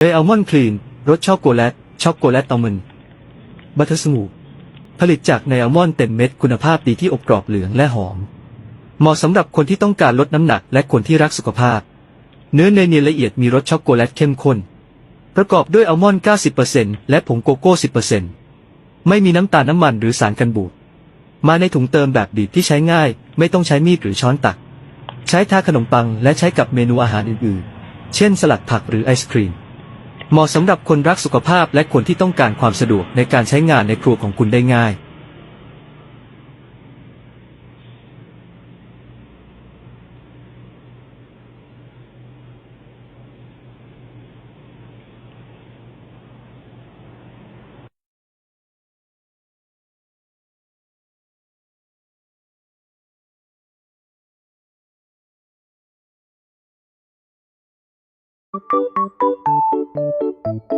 เออัลมอนด์คลีน รสช็อกโกแลต ช็อกโกแลตอัลมอนด์ บัตเตอร์สมูทผลิตจากในอัลมอนด์เต็มเม็ดคุณภาพดีที่อบกรอบเหลืองและหอม เหมาะสำหรับคนที่ต้องการลดน้ำหนักและคนที่รักสุขภาพ เนื้อเนียนละเอียดมีรสช็อกโกแลตเข้มข้น ประกอบด้วยอัลมอนด์ 90%และผงโกโก้ 10%ไม่มีน้ำตาลน้ำมันหรือสารกันบูด มาในถุงเติมแบบบีบที่ใช้ง่าย ไม่ต้องใช้มีดหรือช้อนตัก ใช้ทาขนมปังและใช้กับเมนูอาหารอื่นๆ เช่นสลัดผักหรือไอศครีม เหมาะสำหรับคนรักสุขภาพและคนที่ต้องการความสะดวกในการใช้งานในครัวของคุณได้ง่าย Thank you.